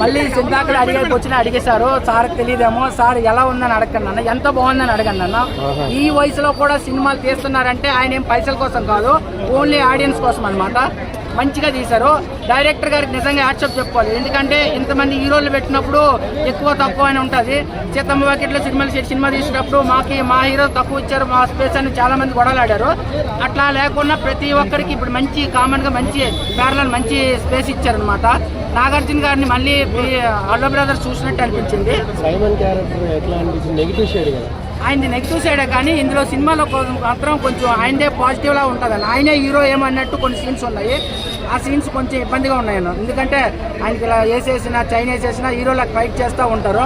మళ్ళీ సింతాకడ అడిగే వచ్చిన అడిగేశారు. సార్కి తెలియదేమో సార్ ఎలా ఉందని అడగండి అన్న. ఎంత బాగుందని అడగండి అన్న. ఈ వయసులో కూడా సినిమాలు తీస్తున్నారంటే ఆయన ఏం పైసల కోసం కాదు ఓన్లీ ఆడియన్స్ కోసం అన్నమాట. మంచిగా తీశారు. డైరెక్టర్ గారికి నిజంగా యాక్సెప్ట్ చెప్పుకోవాలి. ఎందుకంటే ఇంతమంది హీరోలు పెట్టినప్పుడు ఎక్కువ తక్కువ అని ఉంటుంది. చిత్తమ్మ వాకిట్లో సినిమాలు సినిమా తీసినప్పుడు మాకి మా హీరో తక్కువ ఇచ్చారు మా స్పేస్ అని చాలా మంది గొడవలాడారు. అట్లా లేకుండా ప్రతి ఒక్కరికి ఇప్పుడు మంచి కామన్గా మంచి ప్యారల మంచి స్పేస్ ఇచ్చారనమాట నాగార్జున గారిని మళ్ళీ అల్లో బ్రదర్స్ చూసినట్టు అనిపించింది. సైమన్ క్యారెక్టర్ ఎట్లా అనిపించింది? నెగిటివ్ షేడ్ కదా. ఆయనది నెగిటివ్ సైడే కానీ ఇందులో సినిమాలో మాత్రం కొంచెం ఆయనదే పాజిటివ్ లా ఉంటుంది ఆయనే హీరో ఏమన్నట్టు కొన్ని సీన్స్ ఉన్నాయి. ఆ సీన్స్ కొంచెం ఇబ్బందిగా ఉన్నాయి అన్న. ఎందుకంటే ఆయనకి ఇలా వేసేసిన చైన్ వేసేసిన హీరోలకు ఫైట్ చేస్తూ ఉంటారు.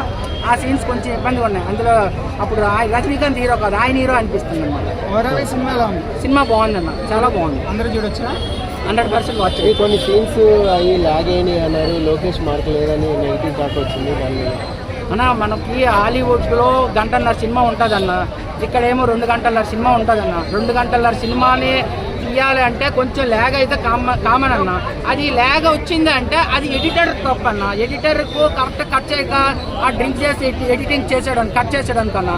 ఆ సీన్స్ కొంచెం ఇబ్బందిగా ఉన్నాయి. అందులో అప్పుడు ఆ- రజనీకాంత్ హీరో కాదు ఆయన హీరో అనిపిస్తుంది అనమాట ఓవరాల్ సినిమా సినిమా బాగుందన్న చాలా బాగుంది. అందరూ చూడొచ్చా? హండ్రెడ్ పర్సెంట్ వాచ్ ఈ కొన్ని సీన్స్ అవి లాగ్ అయినాయి అన్నారు. లోకేష్ మార్క్ లేదని నెగిటివ్ టాక్ వచ్చింది. దాని మీద అన్న మనకి హాలీవుడ్లో గంటన్నర సినిమా ఉంటుందన్న. ఇక్కడేమో రెండు గంటలన్నర సినిమా ఉంటుందన్న. రెండు గంటలన్నర సినిమాని తీయాలి అంటే కొంచెం ల్యాగ్ అయితే కామ కామన్ అన్న అది ల్యాగ్ వచ్చింది అంటే అది ఎడిటర్ తప్పు అన్న ఎడిటర్కు కరెక్ట్ కట్ చేయక ఆ డ్రింక్ చేసి ఎడిటింగ్ చేసాడు కట్ చేసాడు అనుకన్నా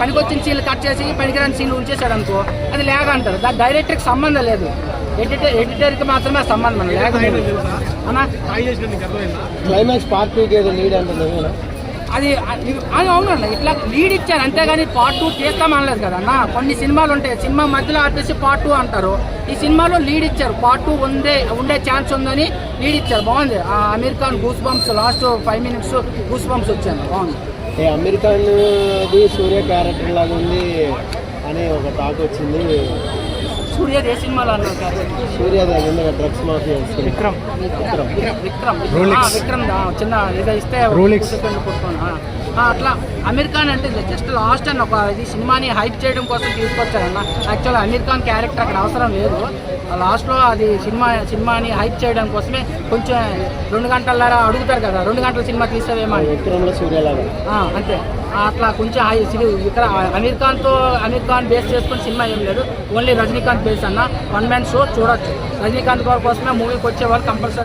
పనికొచ్చిన సీన్లు కట్ చేసి పనికిరాని సీన్లు ఉంచేసాడు అనుకో అది ల్యాగ్ అంటారు దాని డైరెక్టర్కి సంబంధం లేదు. ఎడిటర్ ఎడిటర్కి మాత్రమే సంబంధం ల్యాగ్ అన్న? క్లైమాక్స్ పార్ట్ అది అది అవునండి. ఇట్లా లీడ్ ఇచ్చారు. అంతేగాని పార్ట్ టూ చేస్తామనలేదు కదా అన్న. కొన్ని సినిమాలు ఉంటాయి. సినిమా మధ్యలో ఆపేసి పార్ట్ టూ అంటారు. ఈ సినిమాలో లీడ్ ఇచ్చారు. పార్ట్ టూ ఉందే ఉండే ఛాన్స్ ఉందని లీడ్ ఇచ్చారు. బాగుంది. ఆ Aamir Khan goosebumps last five minutes goosebumps వచ్చాను బాగుంది. ఏ అమెరికన్ది సూర్య క్యారెక్టర్ లాగా ఉంది అని ఒక టాక్ వచ్చింది. సూర్య ఏ సినిమాలో అన్నారు దగ్గర డ్రగ్స్ మాఫియా విక్రమ్. విక్రమ్. విక్రమ్ ఆ, విక్రమ్ దా, చిన్న ఏదో ఇస్తే కొట్టుకోను. ఆ. ఆ, అట్లా అమీర్ ఖాన్ అంటే జస్ట్ లాస్ట్ అని ఒక ఇది సినిమాని హైప్ చేయడం కోసం తీసుకొచ్చారన్న. యాక్చువల్ అమీర్ ఖాన్ క్యారెక్టర్ అక్కడ అవసరం లేదు. లాస్ట్లో అది సినిమా సినిమాని హైప్ చేయడం కోసమే కొంచెం రెండు గంటల అడుగుతారు కదా రెండు గంటల సినిమా తీసేవేమో అని. విక్రమ్లో సూర్య లాగా ఆ, అంతే. అట్లా కొంచెం ఇక్కడ అమీర్ ఖాన్తో అమీర్ ఖాన్ బేస్ చేసుకుని సినిమా ఏం లేదు. ఓన్లీ రజనీకాంత్ బేస్ అన్న వన్ మ్యాన్ షో చూడొచ్చు. రజనీకాంత్ గారి కోసమే మూవీకి వచ్చే వాళ్ళు కంపల్సరీ